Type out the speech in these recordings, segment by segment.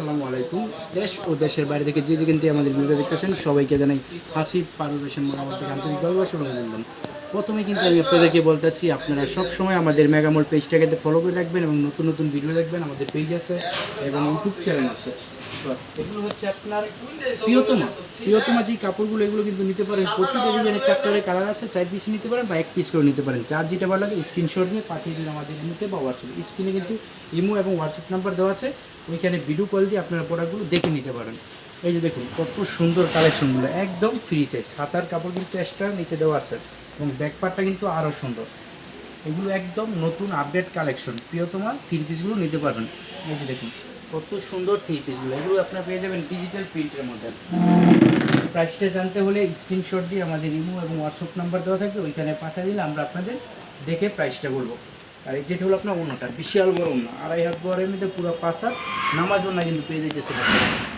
আসসালামু আলাইকুম। দেশ ও দেশের বাইরে থেকে যে যেখান থেকে আমাদের ভিডিও দেখতেছেন, সবাইকে জানাই হাসি পারভেশন মোহাম্মদ থেকে আন্তরিক ভালোবাসা অভিনন্দন। প্রথমে কিন্তু আমি আপনাদেরকে বলতেছি, আপনারা সব সময় আমাদের মেগামোল পেজটাকে ফলো করে রাখবেন এবং নতুন নতুন ভিডিও দেখবেন, আমাদের পেজ আছে এবং ইউটিউব চ্যানেল আছে। এগুলো হচ্ছে আপনার কাপড়গুলো এগুলো কিন্তু নিতে পারেন কালার আছে, চার পিস নিতে পারেন বা এক পিস নিতে পারেন। যার যেটা ভালো লাগে নিয়ে পাঠিয়ে আমাদের কিন্তু ইমো এবং হোয়াটসঅ্যাপ নাম্বার দেওয়া আছে ভিডিও কল দিয়ে আপনারা প্রোডাক্টগুলো দেখে নিতে পারেন। এই যে দেখুন, কত সুন্দর কালেকশনগুলো একদম ফ্রি সাইজ হাতার কাপড় কিন্তু নিচে দেওয়া আছে। এবং ব্যাকপারটা কিন্তু আরও সুন্দর। এগুলো একদম নতুন আপডেট কালেকশন প্রিয় তোমার থ্রি পিসগুলো নিতে পারবেন। এই যে দেখুন, কত সুন্দর থ্রি পিসগুলো এগুলো আপনারা পেয়ে যাবেন ডিজিটাল প্রিন্টের মধ্যে। প্রাইসটা জানতে হলে স্ক্রিনশট দিয়ে আমাদের ইমো এবং হোয়াটসঅ্যাপ নাম্বার দেওয়া থাকবে, ওইখানে পাঠিয়ে দিলে আমরা আপনাদের দেখে প্রাইসটা বলব। আর এই যেটা হলো আপনার অন্যটা, বিশাল বড় অন্য। আড়াই হাত বড়ের মধ্যে পুরো পাঁচ হাত, নামাজ অন্য কিন্তু পেয়ে যেতেছে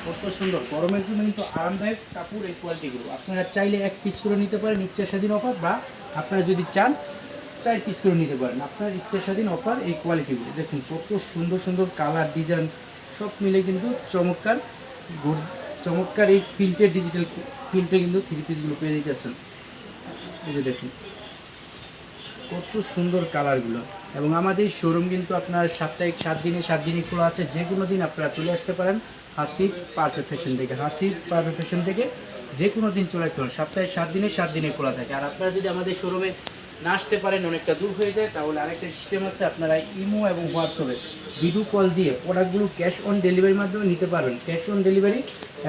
কত সুন্দর, গরমের জন্য কিন্তু আরামদায়ক কাপড় এই কোয়ালিটিগুলো আপনারা চাইলে এক পিস করে নিতে পারেন ইচ্ছা স্বাধীন অফার বা আপনারা যদি চান, চার পিস করে নিতে পারেন। আপনার ইচ্ছা স্বাধীন অফার এই কোয়ালিটিগুলো দেখুন, কত সুন্দর সুন্দর কালার ডিজাইন সব মিলে কিন্তু চমৎকার চমৎকার এই প্রিন্টের ডিজিটাল প্রিন্টে কিন্তু থ্রি পিসগুলো পেয়ে যেতেছেন এই যে দেখুন, কত সুন্দর কালারগুলো এবং আমাদের শোরুম কিন্তু আপনার সাপ্তাহিক সাত দিনে, সাত দিনই খোলা আছে। যে কোনো দিন আপনারা চলে আসতে পারেন হাসিব পারফেক্ট ফ্যাশন থেকে। হাসিব পারফেক্ট ফ্যাশন থেকে যে কোনো দিন চলে আসতে পারেন। সপ্তাহে সাত দিনে সাত দিনে খোলা থাকে। আর আপনারা যদি আমাদের শোরুমে না আসতে পারেন, অনেকটা দূর হয়ে যায়, তাহলে আরেকটা সিস্টেম আছে। আপনারা ইমো এবং হোয়াটসঅ্যাপে ভিডিও কল দিয়ে প্রোডাক্টগুলো ক্যাশ অন ডেলিভারির মাধ্যমে নিতে পারবেন। ক্যাশ অন ডেলিভারি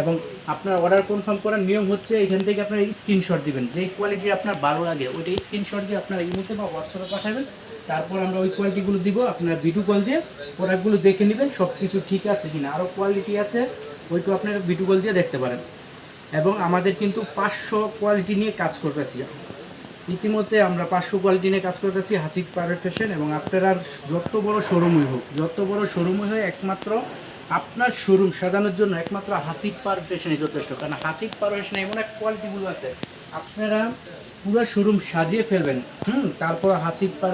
এবং আপনার অর্ডার কনফার্ম করার নিয়ম হচ্ছে এখান থেকে আপনারা স্ক্রিনশট দিবেন। যেই কোয়ালিটির আপনার ভালো লাগে, ওইটা স্ক্রিনশট দিয়ে আপনারা ইমোতে বা হোয়াটসঅ্যাপে পাঠাবেন। তারপর আমরা ওই কোয়ালিটিগুলো দিব, আপনার ভিডিও কল দিয়ে প্রোডাক্টগুলো দেখে নেবেন সব কিছু ঠিক আছে কিনা। আরও কোয়ালিটি আছে, ওইটা আপনারা ভিডিও কল দিয়ে দেখতে পারেন। এবং আমাদের কিন্তু পাঁচশো কোয়ালিটি নিয়ে কাজ করতেছি ইতিমধ্যে আমরা পাঁচশো কোয়ালিটি নিয়ে কাজ করতেছি হাসিক পারের ফ্যাশন এবং আপনারা যত বড় শোরুমই হোক, যত বড় শোরুমই হয়, একমাত্র আপনার শোরুম সাজানোর জন্য একমাত্র হাসিক পার ফ্যাশনই যথেষ্ট। কারণ হাসিক পার ফ্যাশনে এমন এক কোয়ালিটিগুলো আছে আপনারা পুরো শোরুম সাজিয়ে ফেলবেন। হুম, তারপর হাসিক পার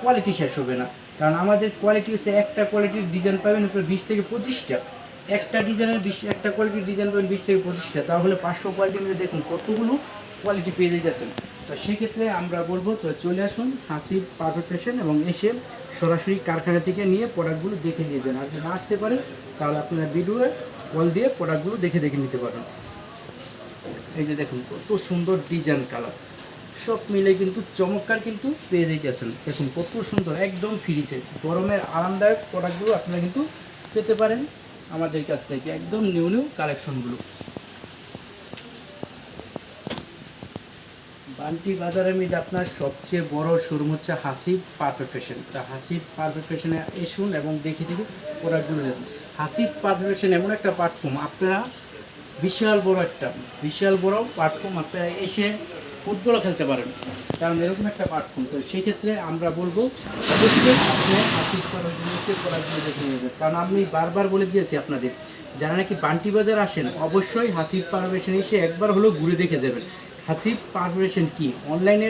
কোয়ালিটি শেষ হবে না। কারণ আমাদের কোয়ালিটি হচ্ছে একটা কোয়ালিটির ডিজাইন পাবেন উপরে বিশ থেকে পঁচিশটা। একটা ডিজাইনের বিশ একটা কোয়ালিটির ডিজাইন পাবেন বিশ থেকে পঁচিশটা। তাহলে পাঁচশো কোয়ালিটি মধ্যে দেখুন কতগুলো কোয়ালিটি পেয়ে যাইতেছেন। তো সেক্ষেত্রে আমরা বলব, তো চলে আসুন হাসি পারফেক্ট এবং এসে সরাসরি কারখানা থেকে নিয়ে প্রোডাক্টগুলো দেখে নিয়ে যান। আর যদি না আসতে পারেন, তাহলে আপনারা ভিডিওয়ে কল দিয়ে প্রোডাক্টগুলো দেখে দেখে নিতে পারেন এই যে দেখুন, কত সুন্দর ডিজাইন কালার সব মিলে কিন্তু চমৎকার কিন্তু পেয়ে যাইতেছেন। দেখুন, কত সুন্দর, একদম ফ্রি সাইজ গরমের আরামদায়ক প্রোডাক্টগুলো আপনারা কিন্তু পেতে পারেন আমাদের কাছ থেকে, একদম নিউ নিউ কালেকশনগুলো বান্টি বাজারের মধ্যে আপনার সবচেয়ে বড় শোরুম হচ্ছে হাসিব পারফেক্ট ফ্যাশন। তা হাসিব পারফেক্ট ফ্যাশনে এসুন এবং দেখে দেখে প্রোডাক্টগুলো হাসিব পারফেক্ট ফ্যাশন এমন একটা প্ল্যাটফর্ম আপনারা বিশাল বড় একটা, বিশাল বড় প্ল্যাটফর্ম আপনারা এসে ফুটবলও খেলতে পারেন। কারণ এরকম একটা প্ল্যাটফর্ম তো সেই ক্ষেত্রে আমরা বলব, অবশ্যই কারণ আমি বারবার বলে দিয়েছি আপনাদের, যারা নাকি বান্টি বাজার আসেন, অবশ্যই হাসিব পারফেকশন এসে একবার হলেও ঘুরে দেখে যাবেন। হাসিব পারফেকশন কি? অনলাইনে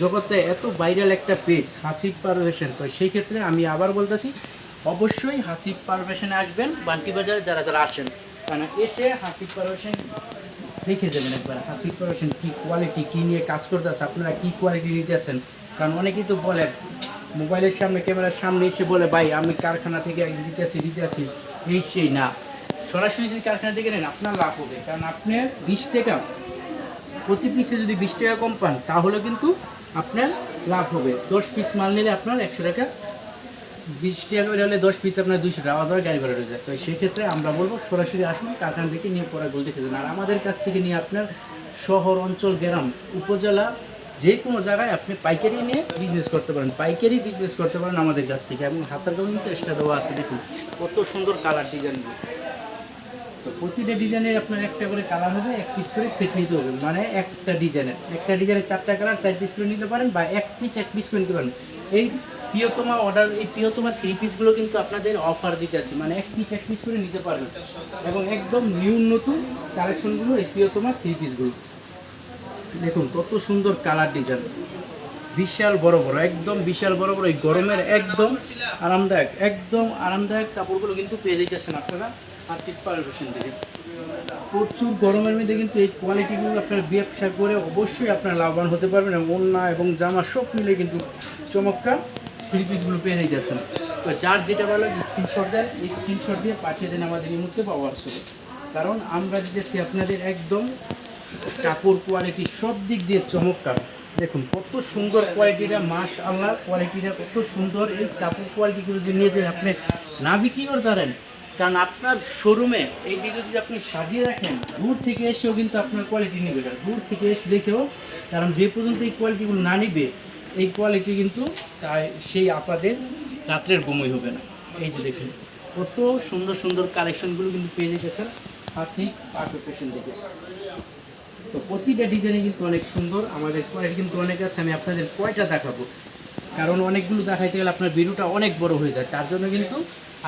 জগতে এত ভাইরাল একটা পেজ হাসিব পারফেকশন তো সেই ক্ষেত্রে আমি আবার বলতেছি, অবশ্যই হাসিব পারফেকশনে আসবেন বান্টি বাজারে যারা যারা আসেন। কারণ এসে হাসিব পারফেকশন দেখে যাবেন একবার। হাসিব পারফেকশন কী কোয়ালিটি কী নিয়ে কাজ করতেছে, আপনারা কী কোয়ালিটি নিতেছেন? কারণ অনেকেই তো বলে, মোবাইলের সামনে, ক্যামেরার সামনে এসে বলে, ভাই, আমি কারখানা থেকে দিতে আসি দিতে আসি এই সেই না। সরাসরি যদি কারখানা থেকে নেন, আপনার লাভ হবে। কারণ আপনি বিশ টাকা, প্রতি পিসে যদি বিশ টাকা কম পান, তাহলে কিন্তু আপনার লাভ হবে। দশ পিস মাল নিলে আপনার একশো টাকা বিশ টাকা করে হলে দশ পিস আপনার দুশো টাকা, আবার গাড়ি ভাড়া যায়। তো সেক্ষেত্রে আমরা বলব, সরাসরি আসুন, কারখানা থেকে নিয়ে পরে পড়াগুলো দেখে আর আমাদের কাছ থেকে নিয়ে আপনার শহর, অঞ্চল, গ্রাম, উপজেলা, যে কোনো জায়গায় আপনি পাইকারি নিয়ে বিজনেস করতে পারেন। পাইকারি বিজনেস করতে পারেন আমাদের কাছ থেকে। এবং হাতের কাপড় কিন্তু এক্সট্রা দেওয়া আছে, দেখুন। কত সুন্দর কালার ডিজাইনগুলো তো প্রতিটা ডিজাইনের আপনার একটা করে কালার হবে, এক পিস করে সেট নিতে হবে। মানে একটা ডিজাইনের একটা ডিজাইনের চারটা কালার চার পিস করে নিতে পারেন বা এক পিস এক পিস করে নিতে পারেন। এই প্রিয়তমা অর্ডার এই প্রিয়তমা থ্রি পিসগুলো কিন্তু আপনাদের অফার দিতে আসি মানে এক পিস এক পিস করে নিতে পারবেন। এবং একদম নিউ নতুন কালেকশনগুলো এই প্রিয়তমা থ্রি পিসগুলো দেখুন কত সুন্দর কালার ডিজাইন বিশাল বড় বড়, একদম বিশাল বড় বড়, এই গরমের একদম আরামদায়ক একদম আরামদায়ক কাপড়গুলো কিন্তু পেয়ে যাইতেছেন আপনারা আর হাসির পারভেশন থেকে। প্রচুর গরমের মধ্যে কিন্তু এই কোয়ালিটিগুলো আপনার ব্যবসা করে অবশ্যই আপনার লাভবান হতে পারবেন এবং ওড়না এবং জামা সব মিলে কিন্তু চমৎকার। থ্রি পিসগুলো পেয়ে যাচ্ছেন তো যার যেটা ভালো স্ক্রিনশট দেন, এই স্ক্রিনশট দিয়ে পাঠিয়ে দেন আমাদের এই মুহূর্তে পাওয়ার ছিল কারণ আমরা দিতেছি আপনাদের একদম কাপড় কোয়ালিটি সব দিক দিয়ে চমৎকার। দেখুন, কত সুন্দর কোয়ালিটিটা মাস আল্লাহ কোয়ালিটিটা কত সুন্দর এই কাপড় কোয়ালিটিগুলো যদি নিয়ে যদি আপনি না বিক্রি করতে পারেন কারণ আপনার শোরুমে এই ডিজাইন যদি আপনি সাজিয়ে রাখেন, দূর থেকে এসেও কিন্তু আপনার কোয়ালিটি নেবে দূর থেকে এসে দেখেও, কারণ যে পর্যন্ত এই কোয়ালিটিগুলো না নিবে এই কোয়ালিটি কিন্তু তাই সেই আপনাদের রাত্রের ঘুমই হবে না। এই যে দেখুন, কত সুন্দর সুন্দর কালেকশনগুলো কিন্তু পেয়ে যেতেছেন হাসি পেছন থেকে তো প্রতিটা ডিজাইনে কিন্তু অনেক সুন্দর, আমাদের কোয়ালিটি কিন্তু অনেক আছে, আমি আপনাদের কয়টা দেখাবো? কারণ অনেকগুলো দেখাইতে গেলে আপনার ভিডিওটা অনেক বড় হয়ে যায়, তার জন্য কিন্তু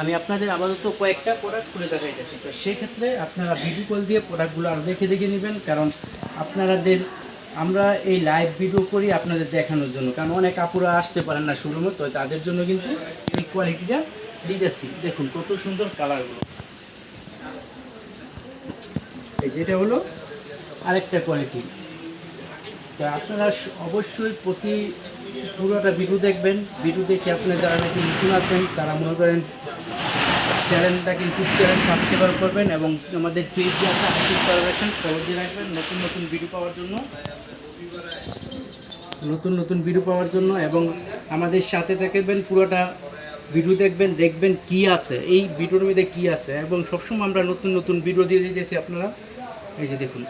আমি আপনাদের আপাতত কয়েকটা প্রোডাক্ট খুলে দেখাইতেছি। তো সেক্ষেত্রে আপনারা ভিডিও কল দিয়ে প্রোডাক্টগুলো আরও দেখে দেখে নেবেন, কারণ আপনাদের আমরা এই লাইভ ভিডিও করি আপনাদের দেখানোর জন্য। কারণ অনেক আপুরা আসতে পারেন না শুরু মতো তাদের জন্য কিন্তু এই কোয়ালিটিটা দিতেছি। দেখুন কত সুন্দর কালারগুলো এই যেটা হলো আরেকটা কোয়ালিটি তো আপনারা অবশ্যই প্রতি পুরোটা ভিডিও দেখবেন। ভিডিও দেখে আপনারা যারা নাকি নতুন আছেন, তারা মনে করেন চ্যানেলটাকে ইউটিউব চ্যানেল সাবস্ক্রাইব করবেন এবং আমাদের পেজ আছে হাসির পারবেশন ফলো দিয়ে রাখবেন। নতুন নতুন ভিডিও পাওয়ার জন্য নতুন নতুন ভিডিও পাওয়ার জন্য এবং আমাদের সাথে থাকবেন পুরোটা ভিডিও দেখবেন দেখবেন কি আছে। এই ভিডিওর মধ্যে কি আছে এবং সবসময় আমরা নতুন নতুন ভিডিও দিয়ে দিতেছি আপনারা। এই যে দেখুন,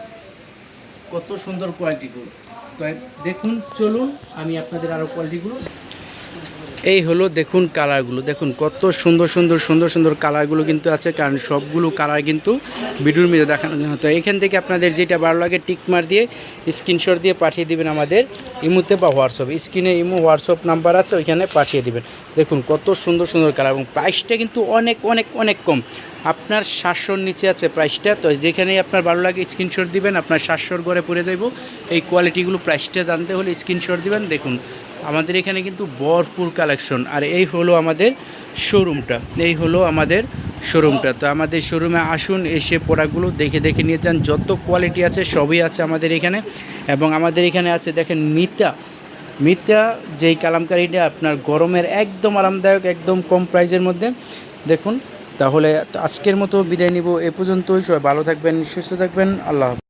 কত সুন্দর কোয়ালিটিগুলো তো দেখুন, চলুন, আমি আপনাদের আরও কোয়ালিটিগুলো এই হলো দেখুন কালারগুলো দেখুন, কত সুন্দর সুন্দর সুন্দর সুন্দর কালারগুলো কিন্তু আছে, কারণ সবগুলো কালার কিন্তু ভিডিওর মধ্যে দেখানো। যায় না। তো এখান থেকে আপনাদের যেটা ভালো লাগে টিকমার দিয়ে স্ক্রিনশট দিয়ে পাঠিয়ে দিবেন আমাদের। ইমোতে বা হোয়াটসঅ্যাপ স্ক্রিনে ইমো হোয়াটসঅ্যাপ নাম্বার আছে, ওইখানে পাঠিয়ে দেবেন। দেখুন কত সুন্দর সুন্দর কালার এবং প্রাইসটা কিন্তু অনেক অনেক অনেক কম। আপনার সাতশোর নিচে আছে প্রাইসটা তো যেখানেই আপনার ভালো লাগে স্ক্রিনশট দিবেন, আপনার সাতশোর ঘরে পরে দেবো এই কোয়ালিটিগুলো প্রাইসটা জানতে হলে স্ক্রিনশট দিবেন। দেখুন আমাদের এখানে কিন্তু ভরপুর কালেকশন। আর এই হলো আমাদের শোরুমটা। এই হলো আমাদের শোরুমটা। তো আমাদের শোরুমে আসুন, এসে প্রোডাক্টগুলো দেখে দেখে নিয়ে যান। যত কোয়ালিটি আছে, সবই আছে আমাদের এখানে। এবং আমাদের এখানে আছে, দেখেন, মিতা। মিতা, যেই কালামকারিটা আপনার গরমের একদম আরামদায়ক, একদম কম প্রাইসের মধ্যে। দেখুন, তাহলে আজকের মতো বিদায় নিব। এ পর্যন্তই। সবাই ভালো থাকবেন, সুস্থ থাকবেন। আল্লাহ।